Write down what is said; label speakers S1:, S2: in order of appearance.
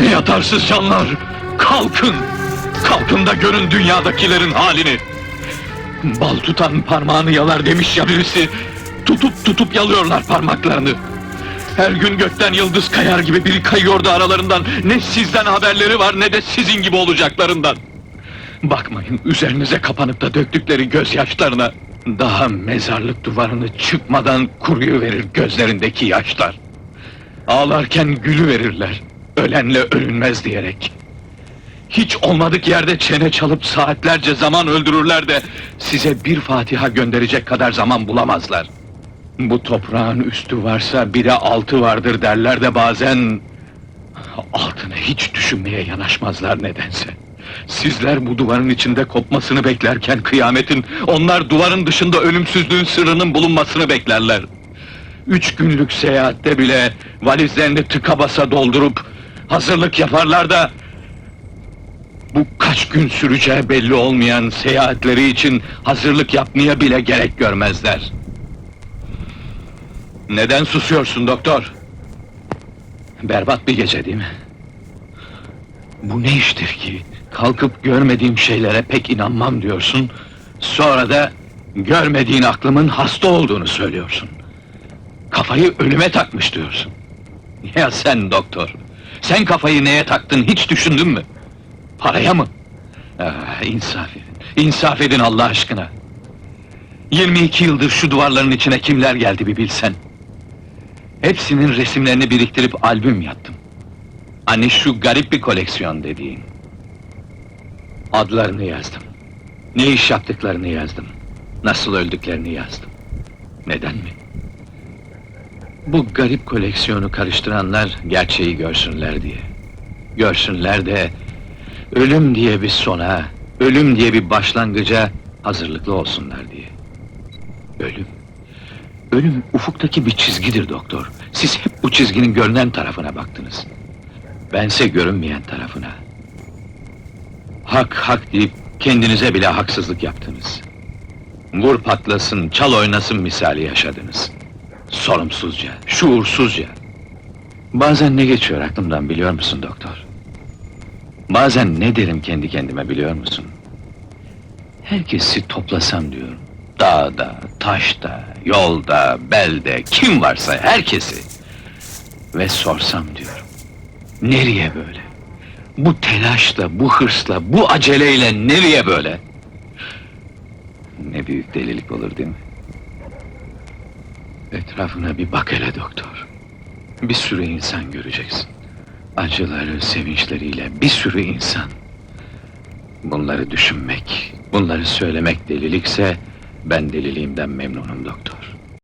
S1: Ne yatarsız canlar! Kalkın! Kalkın da görün dünyadakilerin halini! Bal tutan parmağını yalar demiş ya birisi. Tutup tutup yalıyorlar parmaklarını. Her gün gökten yıldız kayar gibi biri kayıyordu aralarından. Ne sizden haberleri var ne de sizin gibi olacaklarından. Bakmayın üzerinize kapanıp da döktükleri gözyaşlarına. Daha mezarlık duvarını çıkmadan kuruyu verir gözlerindeki yaşlar. Ağlarken gülü verirler. Ölenle ölünmez diyerek. Hiç olmadık yerde çene çalıp saatlerce zaman öldürürler de size bir Fatiha gönderecek kadar zaman bulamazlar. Bu toprağın üstü varsa bir de altı vardır derler de bazen altını hiç düşünmeye yanaşmazlar nedense. Sizler bu duvarın içinde kopmasını beklerken kıyametin, onlar duvarın dışında ölümsüzlüğün sırrının bulunmasını beklerler. Üç günlük seyahatte bile valizlerini tıka basa doldurup hazırlık yaparlar da bu kaç gün süreceği belli olmayan seyahatleri için hazırlık yapmaya bile gerek görmezler. Neden susuyorsun doktor? Berbat bir gece değil mi? Bu ne iştir ki? Kalkıp görmediğim şeylere pek inanmam diyorsun. Sonra da görmediğin aklımın hasta olduğunu söylüyorsun. Kafayı ölüme takmış diyorsun. Ya sen doktor, sen kafayı neye taktın hiç düşündün mü? Paraya mı? Ah, insaf edin, insaf edin Allah aşkına. 22 yıldır şu duvarların içine kimler geldi bir bilsen. Hepsinin resimlerini biriktirip albüm yaptım. Hani şu garip bir koleksiyon dediğin. Adlarını yazdım. Ne iş yaptıklarını yazdım. Nasıl öldüklerini yazdım. Neden mi? Bu garip koleksiyonu karıştıranlar gerçeği görsünler diye. Görsünler de ölüm diye bir sona, ölüm diye bir başlangıca hazırlıklı olsunlar diye. Ölüm. Ölüm ufuktaki bir çizgidir doktor. Siz hep bu çizginin görünen tarafına baktınız. Bense görünmeyen tarafına. Hak hak deyip kendinize bile haksızlık yaptınız. Vur patlasın, çal oynasın misali yaşadınız. Sorumsuzca, şuursuzca. Bazen ne geçiyor aklımdan biliyor musun doktor? Bazen ne derim kendi kendime biliyor musun? Herkesi toplasam diyorum. Dağda, taşta, yolda, belde, kim varsa herkesi. Ve sorsam diyorum. Nereye böyle? Bu telaşla, bu hırsla, bu aceleyle nereye böyle? Ne büyük delilik olur değil mi? Etrafına bir bak hele doktor. Bir sürü insan göreceksin. Acıları, sevinçleriyle bir sürü insan. Bunları düşünmek, bunları söylemek delilikse ben deliliğimden memnunum doktor.